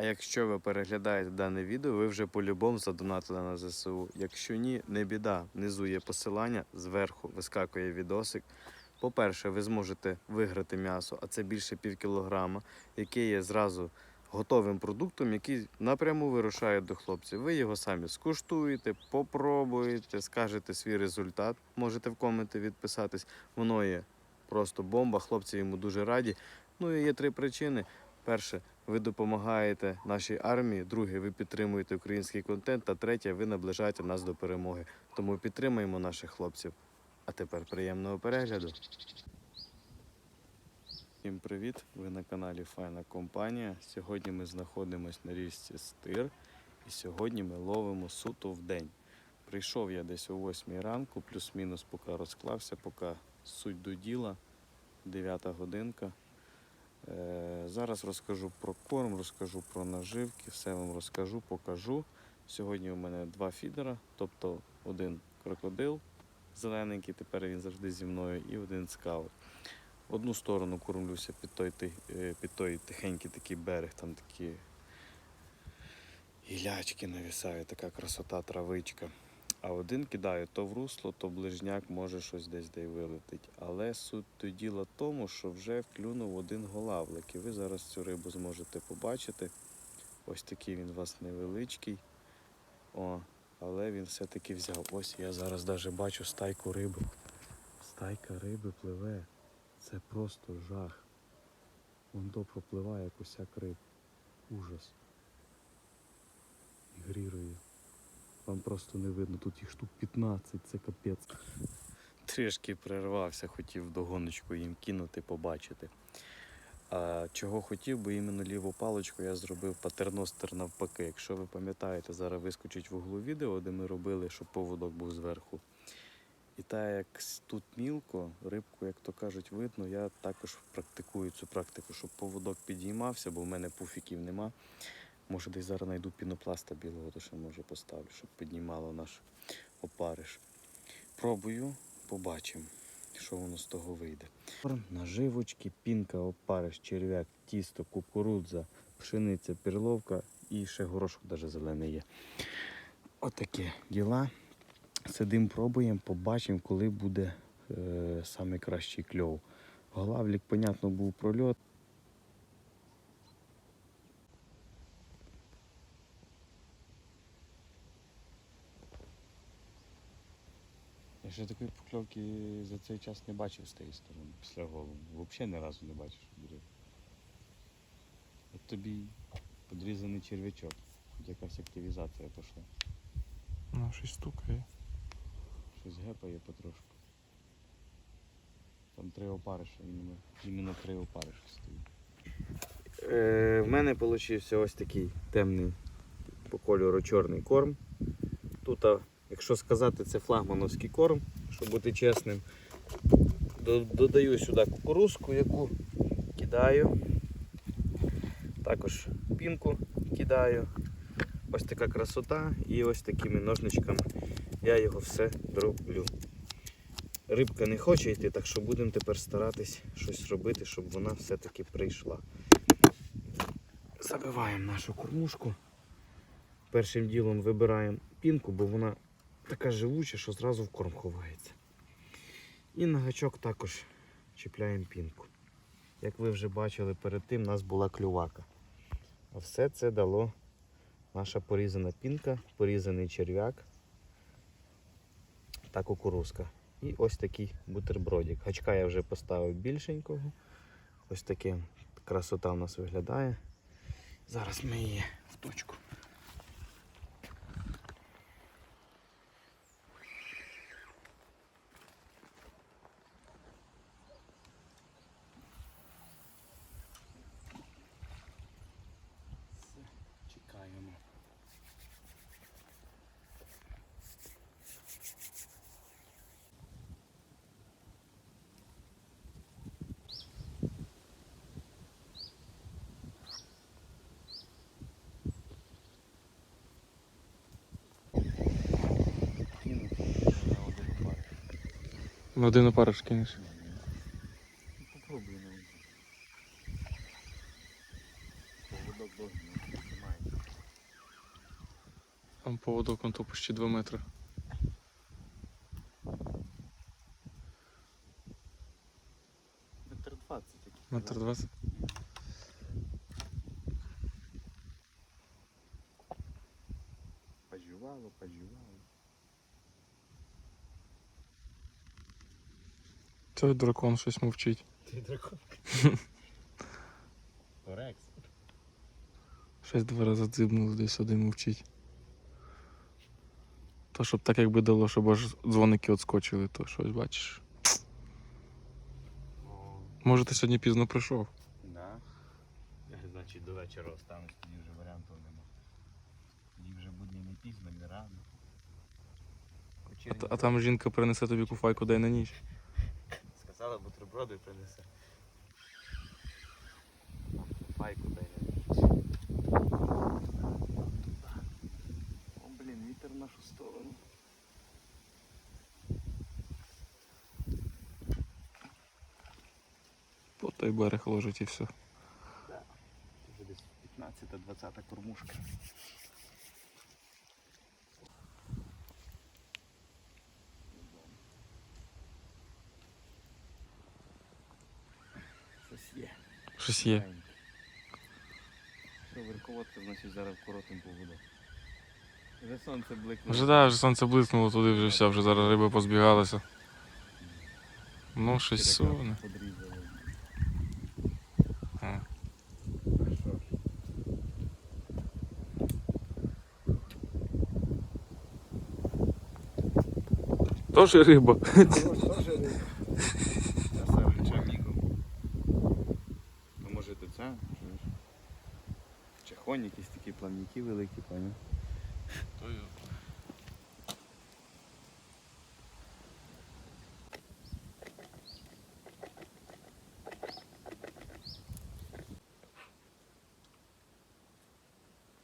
А якщо ви переглядаєте дане відео, ви вже по-любому задонатили на ЗСУ. Якщо ні, не біда. Внизу є посилання, зверху вискакує відосик. По-перше, ви зможете виграти м'ясо, а це більше пів кілограма, яке є зразу готовим продуктом, який напряму вирушає до хлопців. Ви його самі скуштуєте, попробуєте, скажете свій результат. Можете в коменти відписатись. Воно є просто бомба. Хлопці йому дуже раді. Ну і є три причини. Перше, ви допомагаєте нашій армії. Друге, ви підтримуєте український контент. Та третє, ви наближаєте нас до перемоги. Тому підтримаємо наших хлопців. А тепер приємного перегляду. Всім привіт! Ви на каналі Файна Компанія. Сьогодні ми знаходимося на річці Стир і сьогодні ми ловимо суто в день. Прийшов я десь о 8 ранку, плюс-мінус, поки розклався, поки суть до діла, 9 годинка. Е, зараз розкажу про корм, розкажу про наживки, все вам розкажу, покажу. Сьогодні у мене два фідера, тобто один крокодил зелененький, тепер він завжди зі мною, і один скаут. Одну сторону кормлюся під той, е, під той тихенький такий берег, там такі гілячки навісають, така красота, травичка. А один кидаю то в русло, то ближняк може щось десь де й вилетить. Але суть то діла тому, що вже вклюнув один голавлик. І ви зараз цю рибу зможете побачити. Ось такий він у вас невеличкий. О, але він все-таки взяв. Ось я зараз навіть бачу стайку риби. Стайка риби пливе. Це просто жах. Вон до пропливає як усяк риб. Ужас. Ігрірує. Вам просто не видно, тут їх штук 15, це капець. Трішки перервався, хотів догоночку їм кинути, побачити. А чого хотів би іменно ліву паличку я зробив патерностер навпаки. Якщо ви пам'ятаєте, зараз вискочить в углу відео, де ми робили, щоб поводок був зверху. І так як тут мілко, рибку, як то кажуть, видно, я також практикую цю практику, щоб поводок підіймався, бо в мене пуфіків нема. Може десь зараз знайду пінопласта білого, то ще може поставлю, щоб піднімало наш опариш. Пробую, побачимо, що воно з того вийде. Наживочки, пінка, опариш, черв'як, тісто, кукурудза, пшениця, перловка і ще горошок навіть зелений є. Отакі діла. Сидимо, пробуємо, побачимо, коли буде е, саме кращий кльов. Главлік, понятно, був прольот. Ще такої покльовки за цей час не бачив з тієї сторони, після голову. Взагалі ні разу не бачив, що буде. От тобі підрізаний черв'ячок. Якась активізація пішла. Ну, щось стукає. Щось гепає потрошку. Там три опариша, іменно, іменно три опариша стоїть. Е, в мене вийшов ось такий темний по кольору чорний корм. Тут, а, якщо сказати, це флагмановський корм, щоб бути чесним. Додаю сюди кукурузку, яку кидаю. Також пінку кидаю. Ось така красота і ось такими ножничками я його все дроблю. Рибка не хоче йти, так що будемо тепер старатись щось робити, щоб вона все-таки прийшла. Забиваємо нашу кормушку. Першим ділом вибираємо пінку, бо вона така живуча, що зразу в корм ховається. І на гачок також чіпляємо пінку. Як ви вже бачили перед тим, у нас була клювака. А все це дало наша порізана пінка, порізаний черв'як та кукурузка. І ось такий бутербродик. Гачка я вже поставив більшенького. Ось таке красота у нас виглядає. Зараз ми її в точку. Все, чекаємо. Кинути на один пар. На один опариш кинеш. Попробуй на Поводок догнув. Там поводок он то почти 2 метри. Метр двадцять такий. Метр 20. Поживало, поживало. Той дракон щось мовчить. Ти дракон. Орекс. Щось два рази дзибнуло десь один мовчить. То щоб так якби дало, щоб аж дзвоники отскочили, то щось бачиш. Може ти сьогодні пізно прийшов. Да. Значить до вечора останусь, тоді вже варіантів нема. Тоді вже буде не пізно, не рано. А, а там жінка принесе тобі куфайку дай на ніч. Бутерброди принесе. Пайку дай О, блін, вітер в нашу сторону. По той берег ложить і все. Це десь 15-20 кормушка. Щось є. Щось є. Що, верховодка, значить зараз коротим поводу. Вже сонце бликнуло. Вже да, вже сонце блиснуло туди, вже все, вже зараз риби позбігалися. Ну, щось. А. А? Тож і риба.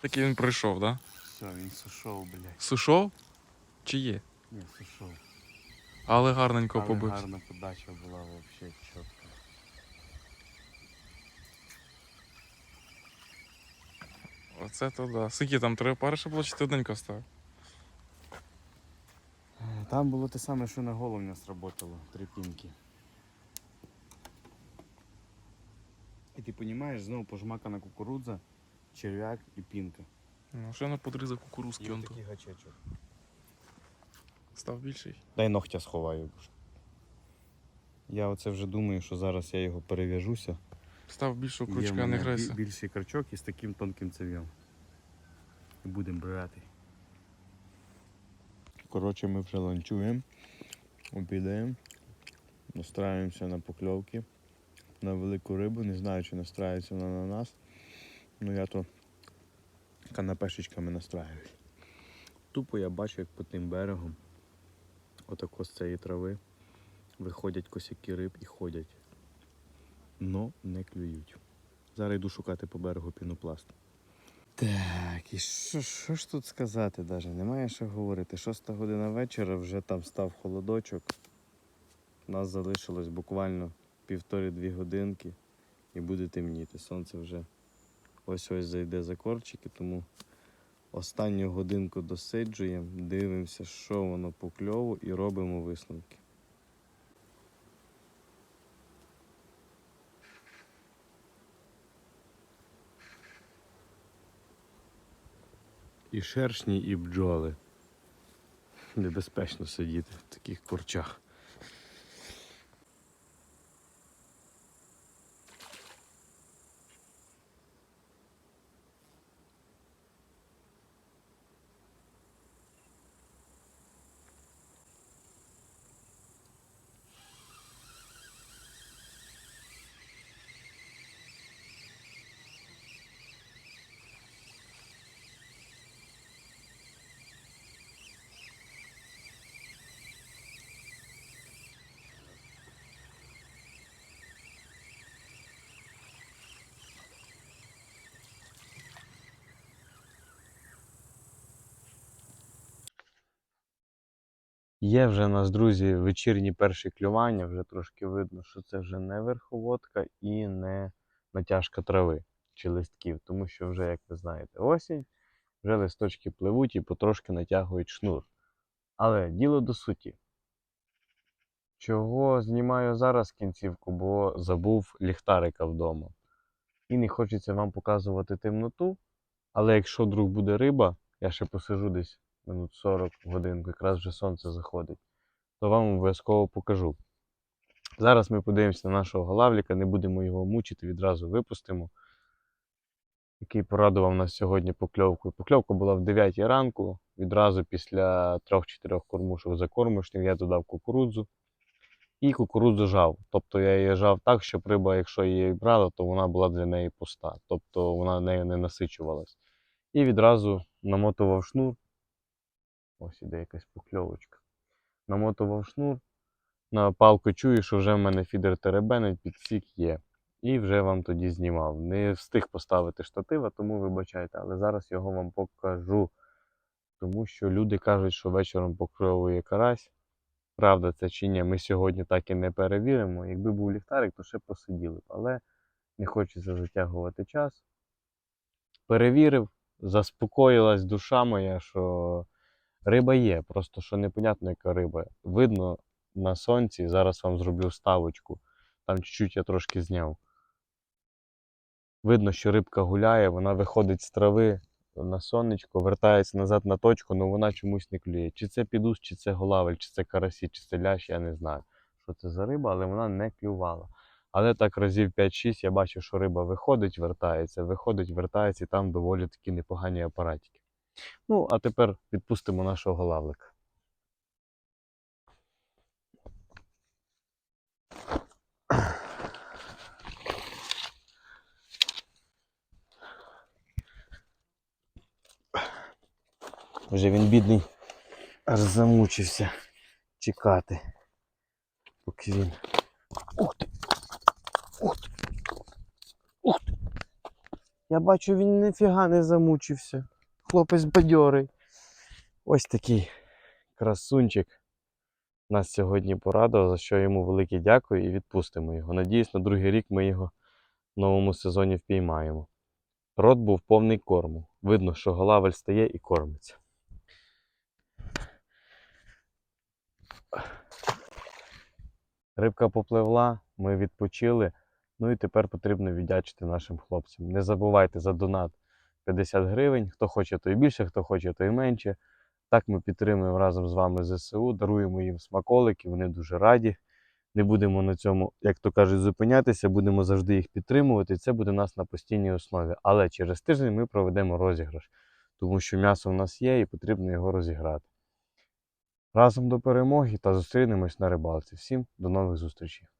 Такий він прийшов, да? Все, він сушов, блядь. Сушов? Чи є? Ні, сушов. Але гарненько Але побився. гарна подача була вообще чітка. Оце то да. Скільки там три пари ще було, чи ти одненько став? Там було те саме, що на голову не сработало, три пінки. І ти розумієш, знову пожмакана кукурудза, черв'як і пінка. Ну, ще на подрізав кукурузки, он то гачечок. став більший. Дай ногтя сховаю. Я оце вже думаю, що зараз я його перев'яжуся. Став більшого Є в крючка, мене не бі- грайся. Більший крючок із таким тонким цев'ям. І будемо брати. Коротше, ми вже ланчуємо, обідаємо, настраюємося на покльовки, на велику рибу. Не знаю, чи настраюється вона на нас. Ну я то канапешечками настраююсь. Тупо я бачу, як по тим берегом, отако з цієї трави, виходять косяки риб і ходять но не клюють. Зараз йду шукати по берегу пінопласт. Так, і що, що ж тут сказати даже? Немає що говорити. Шоста година вечора, вже там став холодочок. Нас залишилось буквально півтори-дві годинки і буде темніти. Сонце вже ось ось зайде за корчики, тому останню годинку досиджуємо, дивимося, що воно по кльову і робимо висновки. І шершні, і бджоли. Небезпечно сидіти в таких корчах. Є вже у нас, друзі, вечірні перші клювання, вже трошки видно, що це вже не верховодка і не натяжка трави чи листків, тому що вже, як ви знаєте, осінь, вже листочки пливуть і потрошки натягують шнур. Але діло до суті. Чого знімаю зараз кінцівку, бо забув ліхтарика вдома. І не хочеться вам показувати темноту. Але якщо вдруг буде риба, я ще посижу десь минут 40 годинку, якраз вже сонце заходить, то вам обов'язково покажу. Зараз ми подивимося на нашого голавліка, не будемо його мучити, відразу випустимо. Який порадував нас сьогодні покльовкою. Покльовка була в 9 ранку, відразу після 3-4 кормушок закормишнів я додав кукурудзу і кукурудзу жав. Тобто я її жав так, щоб риба, якщо її брала, то вона була для неї пуста. Тобто вона нею не насичувалась. І відразу намотував шнур. Ось іде якась покльовочка. Намотував шнур. На палку чую, що вже в мене фідер теребенить, підсік є. І вже вам тоді знімав. Не встиг поставити штатива, тому вибачайте, але зараз його вам покажу. Тому що люди кажуть, що вечором покльовує карась. Правда це чи ні, ми сьогодні так і не перевіримо. Якби був ліхтарик, то ще посиділи б. Але не хочеться затягувати час. Перевірив, заспокоїлась душа моя, що риба є, просто що непонятно, яка риба. Видно на сонці, зараз вам зроблю ставочку. Там чуть-чуть я трошки зняв. Видно, що рибка гуляє, вона виходить з трави на сонечко, вертається назад на точку, але вона чомусь не клює. Чи це підус, чи це голавель, чи це карасі, чи це лящ, я не знаю, що це за риба, але вона не клювала. Але так разів 5-6 я бачу, що риба виходить, вертається, виходить, вертається, і там доволі такі непогані апаратики. Ну, а тепер відпустимо нашого голавлика. Вже він бідний аж замучився чекати, поки він. Ух ти! Ух ти! Ух ти! Я бачу, він ніфіга не замучився. Хлопець бадьорий. Ось такий красунчик нас сьогодні порадував, за що йому велике дякую і відпустимо його. Надіюсь, на другий рік ми його в новому сезоні впіймаємо. Рот був повний корму. Видно, що голавель стає і кормиться. Рибка попливла, ми відпочили. Ну і тепер потрібно віддячити нашим хлопцям. Не забувайте за донат 50 гривень. Хто хоче, той більше, хто хоче, той менше. Так ми підтримуємо разом з вами ЗСУ, даруємо їм смаколики, вони дуже раді. Не будемо на цьому, як то кажуть, зупинятися, будемо завжди їх підтримувати. Це буде у нас на постійній основі. Але через тиждень ми проведемо розіграш, тому що м'ясо в нас є і потрібно його розіграти. Разом до перемоги та зустрінемось на рибалці. Всім до нових зустрічей!